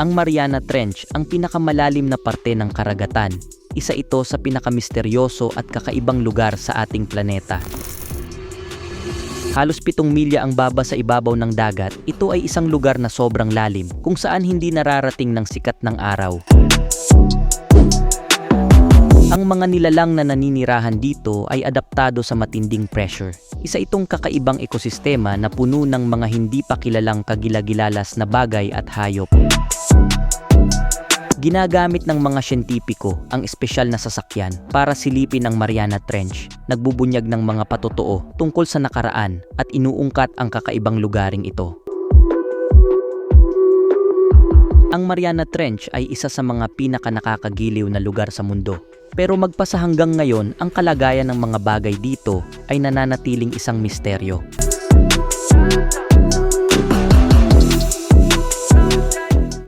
Ang Mariana Trench ang pinakamalalim na parte ng karagatan. Isa ito sa pinakamisteryoso at kakaibang lugar sa ating planeta. Halos pitong milya ang baba sa ibabaw ng dagat, ito ay isang lugar na sobrang lalim kung saan hindi nararating ng sikat ng araw. Ang mga nilalang na naninirahan dito ay adaptado sa matinding pressure. Isa itong kakaibang ekosistema na puno ng mga hindi pa kilalang kagilagilalas na bagay at hayop. Ginagamit ng mga siyentipiko ang espesyal na sasakyan para silipin ang Mariana Trench, nagbubunyag ng mga patotoo tungkol sa nakaraan at inuungkat ang kakaibang lugaring ito. Ang Mariana Trench ay isa sa mga pinakanakakagiliw na lugar sa mundo. Pero magpasa hanggang ngayon, ang kalagayan ng mga bagay dito ay nananatiling isang misteryo.